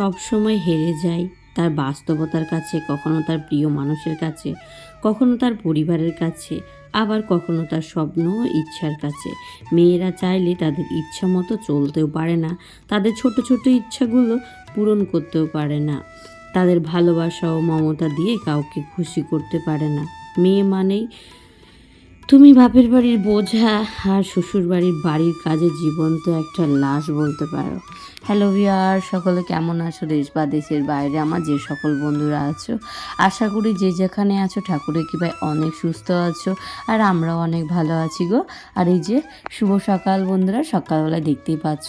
সব সময় হেরে যায়। তার বাস্তবতার কাছে, কখনো তার প্রিয় মানুষের কাছে, কখনো তার পরিবারের কাছে, আবার কখনো তার স্বপ্ন ইচ্ছার কাছে। মেয়েরা চাইলে তাদের ইচ্ছা মতো চলতেও পারে না। তাদের ছোট ছোট ইচ্ছাগুলো পূরণ করতেও পারে না। তাদের ভালোবাসা ও মমতা দিয়ে কাউকে খুশি করতে পারে না। মেয়ে মানেই তুমি বাপের বাড়ির বোঝা আর শ্বশুর বাড়ির বাড়ির কাজে জীবন্ত একটা লাশ বলতে পারো। হ্যালো ভিয়ার সকলে কেমন আছো দেশ বা দেশের বাইরে? আমার যে সকল বন্ধুরা আছো, আশা করি যে যেখানে আছো, ঠাকুরের কৃপায় অনেক সুস্থ আছো আর আমরাও অনেক ভালো আছি গো। আর এই যে শুভ সকাল বন্ধুরা, সকালবেলায় দেখতেই পাচ্ছ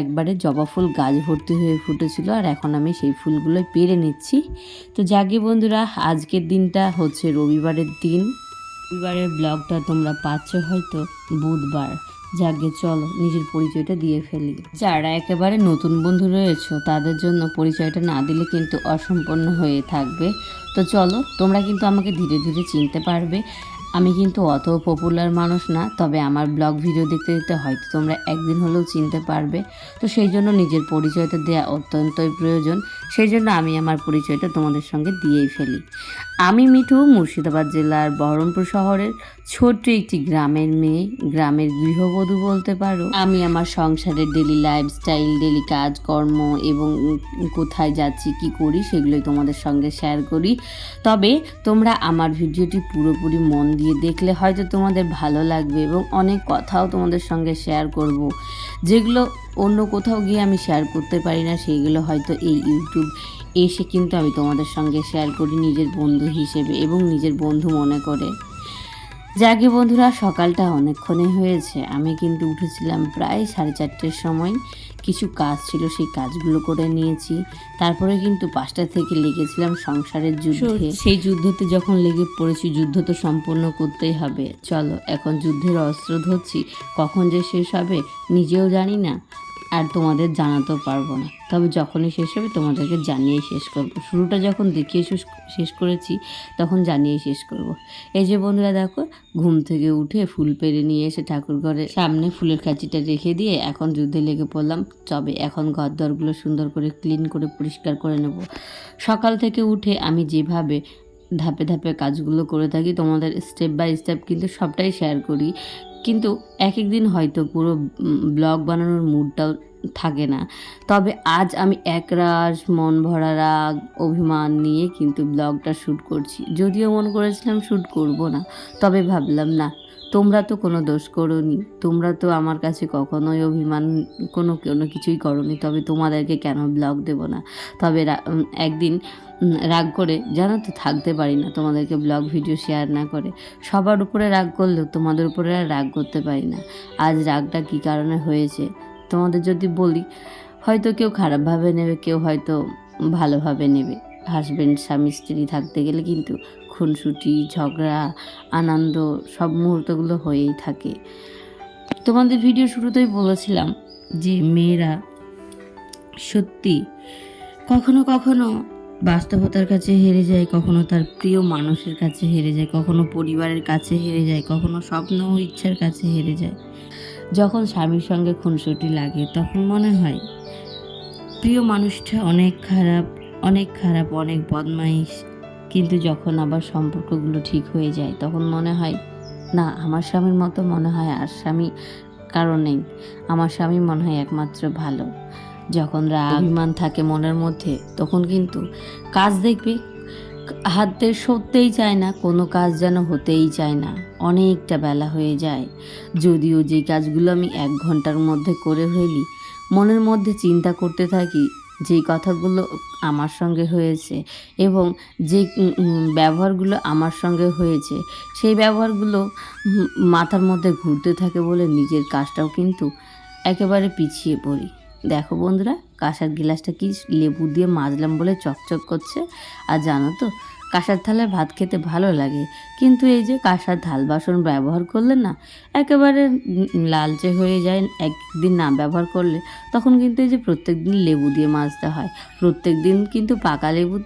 একবারে জবা ফুল গাছ ভর্তি হয়ে ফুটেছিল আর এখন আমি সেই ফুলগুলো পেরে নিচ্ছি। তো জাগে বন্ধুরা, আজকের দিনটা হচ্ছে রবিবারের দিন। রবিবারের ব্লগটা তোমরা পাচ্ছ হয়তো বুধবার। যাকে চলো, নিজের পরিচয়টা দিয়ে ফেলি। যারা একেবারে নতুন বন্ধু রয়েছে, তাদের জন্য পরিচয়টা না দিলে কিন্তু অসম্পন্ন হয়ে থাকবে। তো চলো, তোমরা কিন্তু আমাকে ধীরে ধীরে চিনতে পারবে। আমি কিন্তু অত পপুলার মানুষ না, তবে আমার ব্লগ ভিডিও দেখতে দেখতে হয়তো তোমরা একদিন হলেও চিনতে পারবে। তো সেই জন্য নিজের পরিচয়টা দেওয়া অত্যন্তই প্রয়োজন। সেই জন্য আমি আমার পরিচয়টা তোমাদের সঙ্গে দিয়েই ফেলি। আমি মিঠু, মুর্শিদাবাদ জেলার বহরমপুর শহরের ছোট্ট একটি গ্রামের মেয়ে। গ্রামের গৃহবধূ বলতে পারো। আমি আমার সংসারের ডেলি লাইফস্টাইল ডেলি কাজকর্ম এবং কোথায় যাচ্ছি, কি করি, সেগুলোই তোমাদের সঙ্গে শেয়ার করি। তবে তোমরা আমার ভিডিওটি পুরোপুরি মন দিয়ে দেখলে হয়তো তোমাদের ভালো লাগবে এবং অনেক কথাও তোমাদের সঙ্গে শেয়ার করব। যেগুলো অন্য কোথাও গিয়ে আমি শেয়ার করতে পারি না, সেইগুলো হয়তো এই ইউটিউব এসে কিন্তু আমি তোমাদের সঙ্গে শেয়ার করি নিজের বন্ধু হিসেবে এবং নিজের বন্ধু মনে করে। যাকে বন্ধুরা, সকালটা অনেকক্ষণই হয়েছে। আমি কিন্তু উঠেছিলাম প্রায় সাড়ে চারটের সময়। কিছু কাজ ছিল, সেই কাজগুলো করে নিয়েছি। তারপরে কিন্তু পাঁচটা থেকে লেগেছিলাম সংসারের যুদ্ধে। সেই যুদ্ধতে যখন লেগে পড়েছি, যুদ্ধ তো সম্পূর্ণ করতেই হবে। চলো, এখন যুদ্ধের অস্ত্র ধরছি, কখন যে শেষ হবে, নিজেও জানি না। আর তোমাদের জানাতেও পারব না। তবে যখনই শেষ হবে, তোমাদেরকে জানিয়ে শেষ করব। শুরুটা যখন দেখিয়ে শেষ করেছি, তখন জানিয়ে শেষ করব। এই যে বন্ধুরা দেখো, ঘুম থেকে উঠে ফুল পেরে নিয়ে এসে ঠাকুর ঘরের সামনে ফুলের কাঁচিটা রেখে দিয়ে এখন যুদ্ধে লেগে পড়লাম। তবে এখন ঘর দরগুলো সুন্দর করে ক্লিন করে পরিষ্কার করে নেব। সকাল থেকে উঠে আমি যেভাবে ধাপে ধাপে কাজগুলো করে থাকি, তোমাদের স্টেপ বাই স্টেপ কিন্তু সবটাই শেয়ার করি। কিন্তু এক এক দিন হয়তো পুরো ব্লগ বানানোর মুডটাও থাকে না। তবে আজ আমি একরাশ, মন ভরা রাগ, অভিমান নিয়ে কিন্তু ব্লগটা শ্যুট করছি। যদিও মন করেছিলাম শ্যুট করব না, তবে ভাবলাম না তোমরা তো কোনো দোষ করোনি। তোমরা তো আমার কাছে কখনোই অভিমান, কোনো কোনো কিছুই করনি। তবে তোমাদেরকে কেন ব্লগ দেব না? তবে একদিন রাগ করে, জানো তো, থাকতে পারি না তোমাদেরকে ব্লগ ভিডিও শেয়ার না করে। সবার উপরে রাগ করলেও তোমাদের উপরে আর রাগ করতে পারি না। আজ রাগটা কী কারণে হয়েছে? তোমাদের যদি বলি, হয়তো কেউ খারাপভাবে নেবে, কেউ হয়তো ভালোভাবে নেবে। হাজব্যান্ড স্বামী, স্ত্রী থাকতে গেলে কিন্তু খুনসুটি, ঝগড়া, আনন্দ, সব মুহূর্তগুলো হয়েই থাকে। তোমাদের ভিডিও শুরুতেই বলেছিলাম যে মেয়েরা সত্যি কখনো কখনো বাস্তবতার কাছে হেরে যায়, কখনো তার প্রিয় মানুষের কাছে হেরে যায়, কখনো পরিবারের কাছে হেরে যায়, কখনো স্বপ্ন ও ইচ্ছার কাছে হেরে যায়। যখন স্বামীর সঙ্গে খুনসুটি লাগে, তখন মনে হয় প্রিয় মানুষটা অনেক খারাপ অনেক খারাপ, অনেক বদমাইশ কিন্তু যখন আবার সম্পর্কগুলো ঠিক হয়ে যায়, তখন মনে হয়, না, আমার স্বামীর মতো মনে হয় আর স্বামী কারণ নেই। আমার স্বামী মনে হয় একমাত্র ভালো। যখন রাগ অভিমান থাকে মনের মধ্যে, তখন কিন্তু কাজ দেখবে, হাতে সরতেই চায় না, কোনো কাজ যেন হতেই চায় না, অনেকটা বেলা হয়ে যায়। যদিও যে কাজগুলো আমি এক ঘণ্টার মধ্যে করে ফেলি, মনের মধ্যে চিন্তা করতে থাকি যেই কথাগুলো আমার সঙ্গে হয়েছে এবং যে ব্যবহারগুলো আমার সঙ্গে হয়েছে, সেই ব্যবহারগুলো মাথার মধ্যে ঘুরতে থাকে বলে নিজের কাজটাও কিন্তু একেবারে পিছিয়ে পড়ি। দেখো বন্ধুরা, কাঁসার গিলাসটা কি লেবু দিয়ে মাজলাম বলে চকচক করছে? আর জানো তো কাঁসার থালায় ভাত খেতে ভালো লাগে। কিন্তু এই যে কাঁসার থাল বাসন ব্যবহার করলে না, একেবারে লালচে হয়ে যায়। একদিন না ব্যবহার করলে তখন কিন্তু এই যে প্রত্যেক দিন লেবু দিয়ে মাজতে হয়। প্রত্যেক দিন কিন্তু পাকা লেবু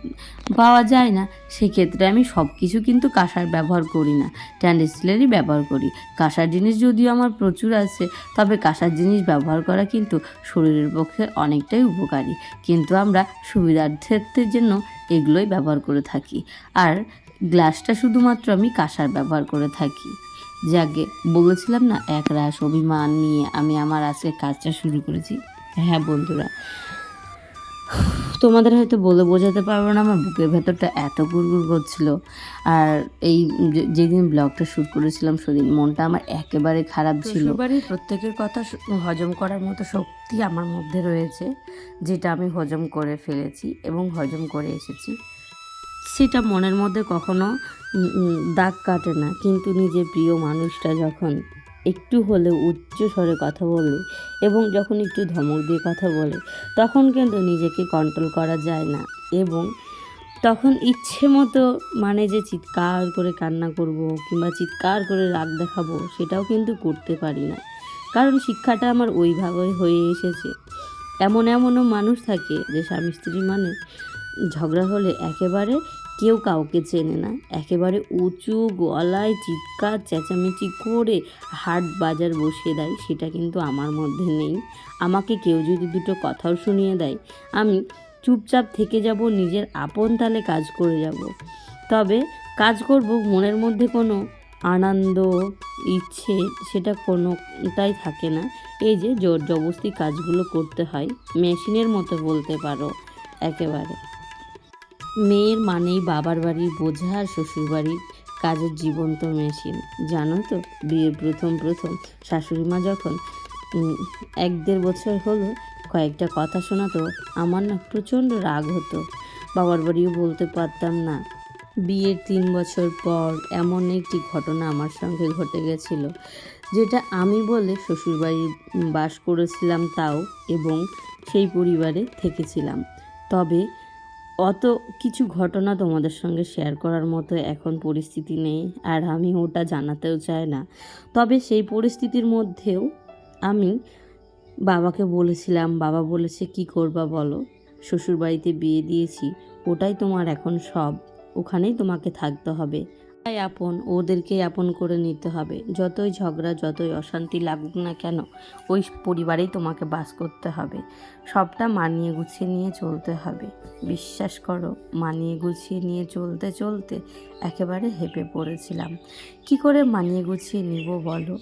পাওয়া যায় না। সেক্ষেত্রে আমি সব কিছু কিন্তু কাঁসার ব্যবহার করি না। স্ট্যান্ডার্ড স্টিলেরই ব্যবহার করি। কাঁসার জিনিস যদিও আমার প্রচুর আছে, তবে কাঁসার জিনিস ব্যবহার করা কিন্তু শরীরের পক্ষে অনেকটাই উপকারী। কিন্তু আমরা সুবিধার্থের জন্য এগুলোই ব্যবহার করে থাকি। আর গ্লাসটা শুধুমাত্র আমি কাঁসার ব্যবহার করে থাকি। যাকে বলেছিলাম না এক রাস অভিমান নিয়ে আমি আমার আজকে কাজটা শুরু করেছি। হ্যাঁ বন্ধুরা তোমাদের হয়তো বলে বোঝাতে পারব না আমার বুকের ভেতরটা এত গুড়গুড় করছিল। আর এই যে- যেদিন ব্লগটা শ্যুট করেছিলাম সেদিন মনটা আমার একেবারে খারাপ ছিল। প্রত্যেকের কথা হজম করার মতো শক্তি আমার মধ্যে রয়েছে যেটা আমি হজম করে ফেলেছি এবং হজম করে এসেছি। সেটা মনের মধ্যে কখনো দাগ কাটে না কিন্তু নিজের প্রিয় মানুষটা যখন একটু হলেও উচ্চ স্বরে কথা বলে এবং যখন একটু ধমক দিয়ে কথা বলে, তখন কিন্তু নিজেকে কন্ট্রোল করা যায় না এবং তখন ইচ্ছে মতো মানে যে চিৎকার করে কান্না করব কিংবা চিৎকার করে রাগ দেখাবো সেটাও কিন্তু করতে পারি না। কারণ শিক্ষাটা আমার ওইভাবে হয়ে এসেছে। এমন এমনও মানুষ থাকে যে স্বামী স্ত্রী মানে ঝগড়া হলে একেবারে কেউ কাউকে চেনে না। একেবারে উঁচু গলায় চিৎকার, চেঁচামেচি করে হাট বাজার বসিয়ে দেয়, সেটা কিন্তু আমার মধ্যে নেই। আমাকে কেউ যদি দুটো কথাও শুনিয়ে দেয়, আমি চুপচাপ থেকে যাব, নিজের আপন তালে কাজ করে যাব। তবে কাজ করব মনের মধ্যে কোনো আনন্দ, ইচ্ছে, সেটা কোনোটাই থাকে না। এই যে জোর জবস্তি কাজগুলো করতে হয়, মেশিনের মতো বলতে পারো, একেবারে। মেয়ের মানেই বাবার বাড়ির বোঝা আর শ্বশুর বাড়ির কাজের জীবন্ত মেশিন। জানো তো, বিয়ের প্রথম প্রথম শাশুড়ি মা যখন এক দেড় বছর হলো, কয়েকটা কথা শোনাতো, আমার না প্রচণ্ড রাগ হতো। বাবার বাড়িও বলতে পারতাম না। বিয়ের তিন বছর পর এমন একটি ঘটনা আমার সঙ্গে ঘটে গেছিল, যেটা আমি বলে শ্বশুরবাড়ি বাস করেছিলাম তাও এবং সেই পরিবারে থেকেছিলাম। তবে অত কিছু ঘটনা তোমাদের সঙ্গে শেয়ার করার মতো এখন পরিস্থিতি নেই, আর আমি ওটা জানাতেও চাই না। তবে সেই পরিস্থিতির মধ্যেও আমি বাবাকে বলেছিলাম, বাবা বলেছে কি করবা বলো? শ্বশুরবাড়িতে বিয়ে দিয়েছি, ওটাই তোমার এখন সব। ওখানেই তোমাকে থাকতে হবে। তাই আপন ওদেরকেই আপন করে নিতে হবে। যতই ঝগড়া, যতই অশান্তি লাগুক না কেন, ওই পরিবারেই তোমাকে বাস করতে হবে। সবটা মানিয়ে গুছিয়ে নিয়ে চলতে হবে। বিশ্বাস করো, মানিয়ে গুছিয়ে নিয়ে চলতে চলতে একেবারে হেঁপে পড়েছিলাম। কি করে মানিয়ে গুছিয়ে নিব বলো?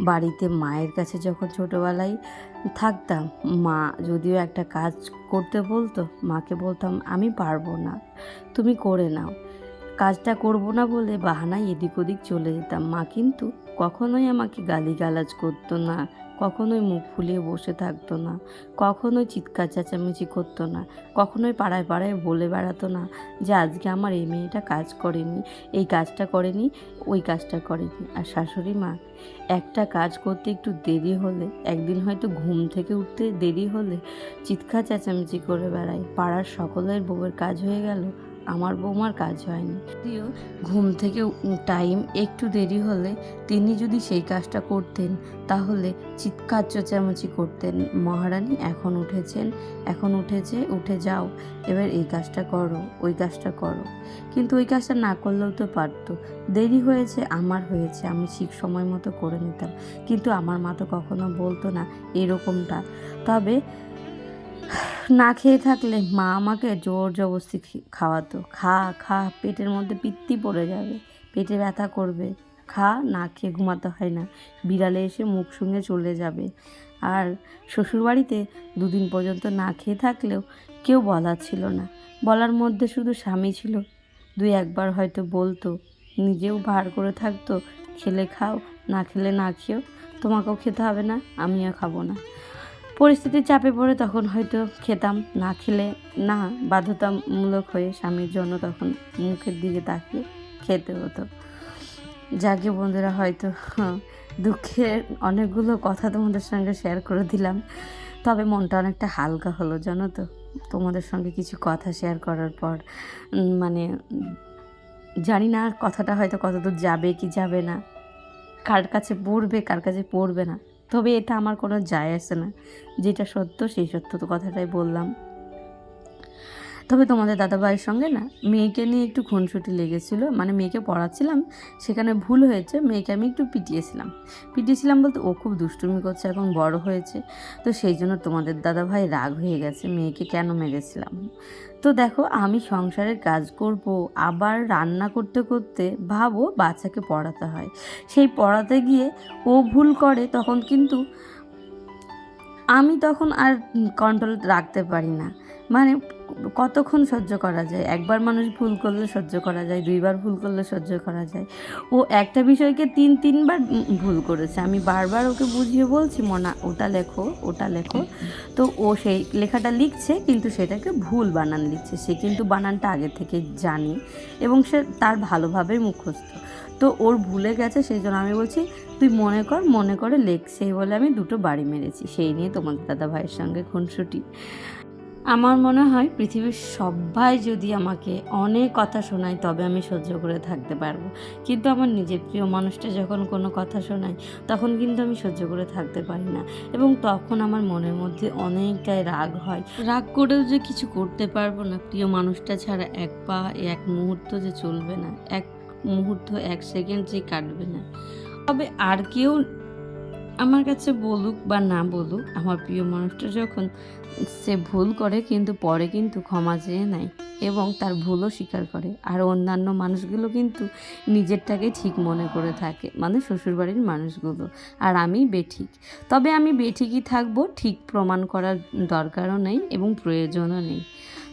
বাড়িতে মায়ের কাছে যখন ছোটোবেলায় থাকতাম, মা যদিও একটা কাজ করতে বলতো, মাকে বলতাম, আমি পারব না। তুমি করে নাও। কাজটা করব না বলে বাহানায় এদিক ওদিক চলে যেতাম। মা কিন্তু কখনোই আমাকে গালিগালাজ করতো না, কখনোই মুখ ফুলিয়ে বসে থাকতো না, কখনোই চিৎকার চেঁচামেচি করতো না, কখনোই পাড়ায় পাড়ায় বলে বেড়াতো না যে আজকে আমার এই মেয়েটা কাজ করেনি, এই কাজটা করেনি, ওই কাজটা করেনি। আর শাশুড়ি মা, একটা কাজ করতে একটু দেরি হলে, একদিন হয়তো ঘুম থেকে উঠতে দেরি হলে চিৎকার চেঁচামেচি করে বেড়ায়। পাড়ার সকলের বউয়ের কাজ হয়ে গেল আমার বৌমার কাজ হয়নি। যদিও ঘুম থেকে টাইম একটু দেরি হলে তিনি যদি সেই কাজটা করতেন, তাহলে চিৎকার চেঁচামেচি করতেন। মহারানী এখন উঠেছেন, এখন উঠেছে, উঠে যাও, এবার এই কাজটা করো, ওই কাজটা করো। কিন্তু ওই কাজটা না করলেও তো পারতো। দেরি হয়েছে, আমার হয়েছে, আমি ঠিক সময় মতো করে নিতাম। কিন্তু আমার মা তো কখনো বলতো না এরকমটা। তবে না খেয়ে থাকলে মা আমাকে জোর জবস্তি খি- খাওয়াতো। খা খা, পেটের মধ্যে পিত্তি পড়ে যাবে, পেটে ব্যথা করবে। খা, না খেয়ে ঘুমাতে হয় না। বিড়ালে এসে মুখ শুঙে চলে যাবে। আর শ্বশুরবাড়িতে দুদিন পর্যন্ত না খেয়ে থাকলেও কেউ বলার ছিল না। বলার মধ্যে শুধু স্বামী ছিল। দুই একবার হয়তো বলতো, নিজেও ভার করে থাকতো, খেলে খাও, না খেলে না খেও তোমাকেও খেতে হবে না, আমিও খাব না। পরিস্থিতির চাপে পড়ে তখন হয়তো খেতাম, না খেলে না বাধ্যতামূলক হয়ে স্বামীর জন্য তখন মুখের দিকে তাকিয়ে খেতে হতো। যাকে বন্ধুরা হয়তো দুঃখের অনেকগুলো কথা তোমাদের সঙ্গে শেয়ার করে দিলাম, তবে মনটা অনেকটা হালকা হলো, জানো তো? তোমাদের সঙ্গে কিছু কথা শেয়ার করার পর মানে জানি না কথাটা হয়তো কতদূর যাবে কি যাবে না, কার কাছে পড়বে, কার কাছে পড়বে না। তবে এটা আমার কোনো যায় আসে না। যেটা সত্য সেই সত্য তো কথাটাই বললাম। তবে তোমাদের দাদাভাইয়ের সঙ্গে না মেয়েকে নিয়ে একটু খুনসুটি লেগেছিলো মানে মেয়েকে পড়াচ্ছিলাম, সেখানে ভুল হয়েছে, মেয়েকে আমি একটু পিটিয়েছিলাম। পিটিয়েছিলাম বলতে ও খুব দুষ্টুমি করছে এখন বড় হয়েছে, তো সেই জন্য তোমাদের দাদাভাই রাগ হয়ে গেছে, মেয়েকে কেন মেরেছিলাম? তো দেখো, আমি সংসারের কাজ করব, আবার রান্না করতে করতে ভাবো বাচ্চাকে পড়াতে হয়। সেই পড়াতে গিয়ে ও ভুল করে, তখন কিন্তু আমি তখন আর কন্ট্রোল রাখতে পারি না। মানে কতক্ষণ সহ্য করা যায়? একবার মানুষ ভুল করলে সহ্য করা যায়, দুইবার ভুল করলে সহ্য করা যায়। ও একটা বিষয়কে তিন, তিনবার ভুল করেছে। আমি বারবার ওকে বুঝিয়ে বলছি, মনা, ওটা লেখো ওটা লেখো। তো ও সেই লেখাটা লিখছে, কিন্তু সেটাকে ভুল বানান লিখছে সে কিন্তু বানানটা আগে থেকে জানে এবং সে তার ভালোভাবেই মুখস্থ। তো ওর ভুলে গেছে, সেই জন্য আমি বলছি, তুই মনে কর, মনে করে লেখ। সেই বলে আমি দুটো বাড়ি মেরেছি। সেই নিয়ে তোমার দাদা ভাইয়ের সঙ্গে খুনসুটি। আমার মনে হয় পৃথিবীর সবাই যদি আমাকে অনেক কথা শোনায়, তবে আমি সহ্য করে থাকতে পারব। কিন্তু আমার নিজের প্রিয় মানুষটা যখন কোনো কথা শোনায়, তখন কিন্তু আমি সহ্য করে থাকতে পারি না। এবং তখন আমার মনের মধ্যে অনেকটাই রাগ হয়। রাগ করেও যে কিছু করতে পারব না, প্রিয় মানুষটা ছাড়া এক পা, এক মুহূর্ত যে চলবে না, এক মুহূর্ত, এক সেকেন্ড যে কাটবে না। তবে আর কেউ আমার কাছে বলুক বা না বলুক, আমার প্রিয় মানুষটা যখন সে ভুল করে কিন্তু পরে কিন্তু ক্ষমা চেয়ে নেয় এবং তার ভুলও স্বীকার করে। আর অন্যান্য মানুষগুলো কিন্তু নিজেরটাকে ঠিক মনে করে থাকে মানে শ্বশুরবাড়ির মানুষগুলো। আর আমি বেঠিক। তবে আমি বেঠিকই থাকব, ঠিক প্রমাণ করার দরকারও নেই এবং প্রয়োজনও নেই।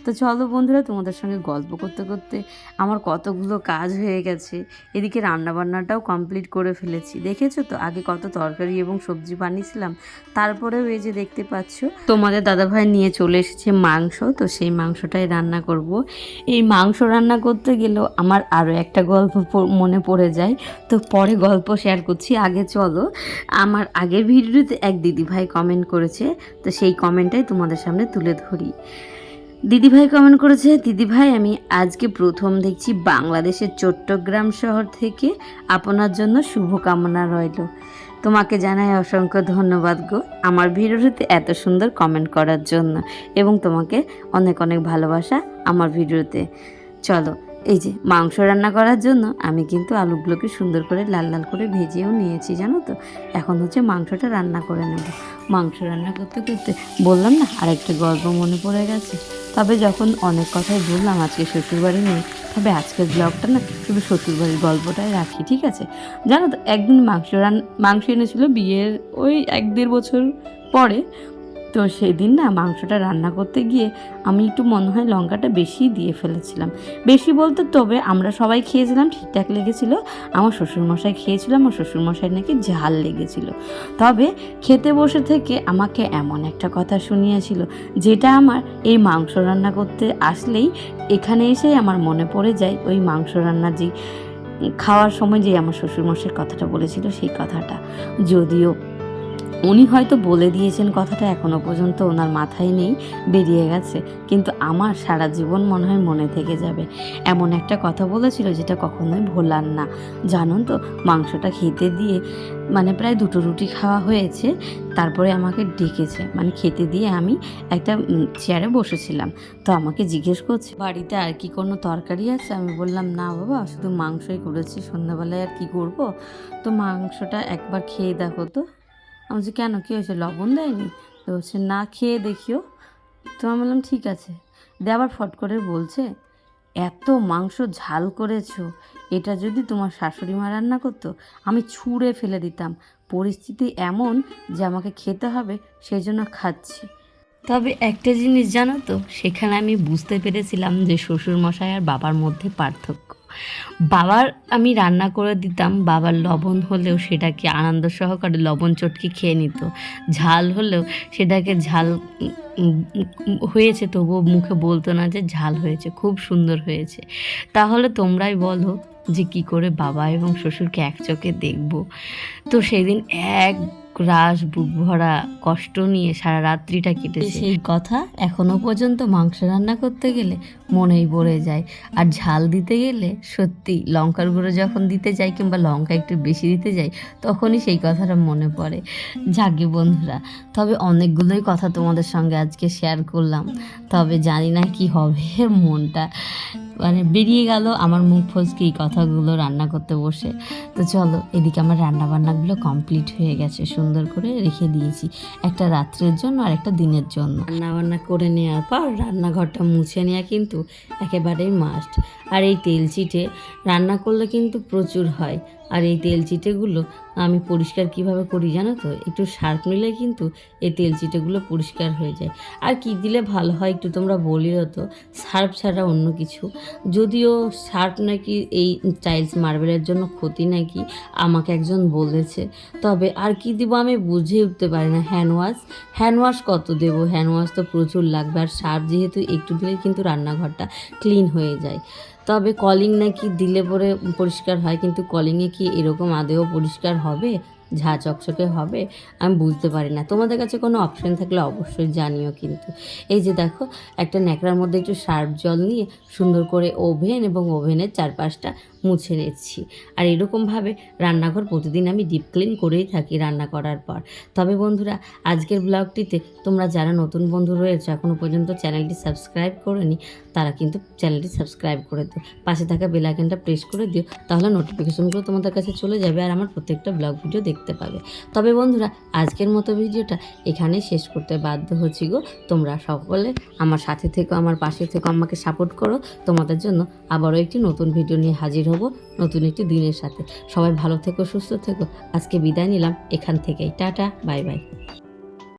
তো চলো বন্ধুরা, তোমাদের সঙ্গে গল্প করতে করতে আমার কতগুলো কাজ হয়ে গেছে। এদিকে রান্নাবান্নাটাও কমপ্লিট করে ফেলেছি। দেখেছ তো? আগে কত তরকারি এবং সবজি বানিয়েছিলাম, তারপরেও এই যে দেখতে পাচ্ছ, তোমাদের দাদাভাই নিয়ে চলে এসেছে মাংস। তো সেই মাংসটাই রান্না করব। এই মাংস রান্না করতে গেলেও আমার আরও একটা গল্প মনে পড়ে যায়। তো পরে গল্প শেয়ার করছি। আগে চলো, আমার আগের ভিডিওতে এক দিদিভাই কমেন্ট করেছে। তো সেই কমেন্টটাই তোমাদের সামনে তুলে ধরি। দিদিভাই কমেন্ট করেছে, দিদিভাই, আমি আজকে প্রথম দেখছি বাংলাদেশের চট্টগ্রাম শহর থেকে আপনার জন্য শুভকামনা রইল। তোমাকে জানাই অসংখ্য ধন্যবাদ গো আমার ভিডিওতে এত সুন্দর কমেন্ট করার জন্য এবং তোমাকে অনেক অনেক ভালোবাসা আমার ভিডিওতে। চলো এই যে মাংস রান্না করার জন্য আমি কিন্তু আলুগুলোকে সুন্দর করে লাল লাল করে ভেজেও নিয়েছি, জানো তো? এখন হচ্ছে মাংসটা রান্না করে নেব। মাংস রান্না করতে করতে বললাম না, আরেকটা গল্প মনে পড়ে গেছে। তবে যখন অনেক কথাই বললাম আজকে শ্বশুরবাড়ি নিয়ে, তবে আজকের ব্লগটা না শুধু শ্বশুরবাড়ির গল্পটাই রাখি, ঠিক আছে? জানো তো, একদিন মাংস রান, মাংস এনেছিল বিয়ের ওই এক দেড় বছর পরে তো সেদিন না মাংসটা রান্না করতে গিয়ে আমি একটু মনে হয় লঙ্কাটা বেশি দিয়ে ফেলেছিলাম। বেশি বলতে তবে আমরা সবাই খেয়েছিলাম, ঠিকঠাক লেগেছিল। আমার শ্বশুরমশাই খেয়েছিল, আমার শ্বশুরমশাই নাকি ঝাল লেগেছিল। তবে খেতে বসে থেকে আমাকে এমন একটা কথা শুনিয়েছিল, যেটা আমার এই মাংস রান্না করতে আসলেই এখানে এসেই আমার মনে পড়ে যায় ওই মাংস রান্না যে, খাওয়ার সময় যে আমার শ্বশুরমশাইয়ের কথাটা বলেছিল সেই কথাটা। যদিও উনি হয়তো বলে দিয়েছেন কথাটা এখনও পর্যন্ত ওনার মাথায় নেই, বেরিয়ে গেছে। কিন্তু আমার সারা জীবন মনে হয় মনে থেকে যাবে। এমন একটা কথা বলেছিল যেটা কখনোই ভোলার না। জানুন তো, মাংসটা খেতে দিয়ে মানে প্রায় দুটো রুটি খাওয়া হয়েছে, তারপরে আমাকে ডেকেছে। মানে খেতে দিয়ে আমি একটা চেয়ারে বসেছিলাম। তো আমাকে জিজ্ঞেস করছে, বাড়িতে আর কি কোনো তরকারি আছে? আমি বললাম, না বাবা, শুধু মাংসই করেছি। সন্ধ্যাবেলায় আর কি করব? তো মাংসটা একবার খেয়ে দেখো তো। আমি বলছি, কেন? কী হয়েছে? লবণ দেয়নি? তো বলছে, না, খেয়ে দেখিও। তো আমি বললাম, ঠিক আছে। দিয়ে আবার ফট করে বলছে, এত মাংস ঝাল করেছ, এটা যদি তোমার শাশুড়ি মা রান্না করতো, আমি ছুঁড়ে ফেলে দিতাম। পরিস্থিতি এমন যে আমাকে খেতে হবে সেই জন্য খাচ্ছি। তবে একটা জিনিস জানো তো, সেখানে আমি বুঝতে পেরেছিলাম যে শ্বশুরমশাই আর বাবার মধ্যে পার্থক্য। বাবার আমি রান্না করে দিতাম, বাবার লবণ হলেও সেটাকে আনন্দ সহকারে লবণ চটকে খেয়ে নিত। ঝাল হলেও সেটাকে ঝাল হয়েছে তবুও মুখে বলতো না যে ঝাল হয়েছে, খুব সুন্দর হয়েছে। তাহলে তোমরাই বলো যে কি করে বাবা এবং শ্বশুরকে এক চোখে দেখব। তো সেদিন এক রাস বুক ভরা কষ্ট নিয়ে সারা রাত্রিটা কেটেছে। সেই কথা এখনও পর্যন্ত মাংস রান্না করতে গেলে মনেই পড়ে যায়। আর ঝাল দিতে গেলে সত্যি লঙ্কার গুঁড়ো যখন দিতে যাই কিংবা লঙ্কা একটু বেশি দিতে যাই, তখনই সেই কথাটা মনে পড়ে। যাকে বন্ধুরা, তবে অনেকগুলোই কথা তোমাদের সঙ্গে আজকে শেয়ার করলাম। তবে জানি না কি হবে মনটা। মানে বেরিয়ে গেল আমার মুখ ফসকে এই কথাগুলো রান্না করতে বসে। তো চলো, এদিকে আমার রান্না বান্নাগুলো কমপ্লিট হয়ে গেছে, সুন্দর করে রেখে দিয়েছি। একটা রাত্রের জন্য আর একটা দিনের জন্য। রান্না বান্না করে নেওয়ার পর রান্নাঘরটা মুছে নেওয়া কিন্তু একেবারেই মাস্ট আর এই তেল চিটে রান্না করলে কিন্তু প্রচুর হয়। আর এই তেল চিটেগুলো আমি পরিষ্কার কীভাবে করি জানো তো? একটু সার্ফ নিলে কিন্তু এই তেল চিটেগুলো পরিষ্কার হয়ে যায়। আর কি দিলে ভালো হয় একটু তোমরা বলিও তো সার্ফ ছাড়া অন্য কিছু। যদিও সার্ফ নাকি এই টাইলস মার্বেলের জন্য ক্ষতি নাকি আমাকে একজন বলেছে। তবে আর কি দিব আমি বুঝে উঠতে পারি না। Hand wash? হ্যান্ড ওয়াশ কত দেবো? হ্যান্ড ওয়াশ তো প্রচুর লাগবে। আর সার্ফ যেহেতু একটু দিলে কিন্তু রান্নাঘরটা ক্লিন হয়ে যায়। তবে কলিং নাকি দিলে পরে পরিষ্কার হয়, কিন্তু কলিংয়ে কি এরকম আদেও পরিষ্কার হবে? ঝা চকচকে হবে? আমি বুঝতে পারি না। তোমাদের কাছে কোনো অপশন থাকলে অবশ্যই জানিও কিন্তু। এই যে দেখো, একটা ন্যাকড়ার মধ্যে একটু সার্ফ জল নিয়ে সুন্দর করে ওভেন এবং ওভেনের চারপাশটা মুছে নিচ্ছি। আর এরকমভাবে রান্নাঘর প্রতিদিন আমি ডিপ ক্লিন করেই থাকি রান্না করার পর। তবে বন্ধুরা, আজকের ব্লগটিতে তোমরা যারা নতুন বন্ধু রয়েছে এখনও পর্যন্ত চ্যানেলটি সাবস্ক্রাইব করেনি, তারা কিন্তু চ্যানেলটি সাবস্ক্রাইব করে দিও। পাশে থাকা বেল আইকনটা প্রেস করে দিও, তাহলে নোটিফিকেশনগুলো তোমাদের কাছে চলে যাবে আর আমার প্রত্যেকটা ব্লগ ভিডিও দেখতে পাবে। তবে বন্ধুরা, আজকের মতো ভিডিওটা এখানেই শেষ করতে বাধ্য হচ্ছি গো। তোমরা সকলে আমার সাথে থেকো, আমার পাশে থেকো, আমাকে সাপোর্ট করো। তোমাদের জন্য আবারও একটি নতুন ভিডিও নিয়ে হাজির হব নতুন একটি দিনের সাথে। সবাই ভালো থেকো, সুস্থ থেকো। আজকে বিদায় নিলাম এখান থেকেই। Tata, bye bye.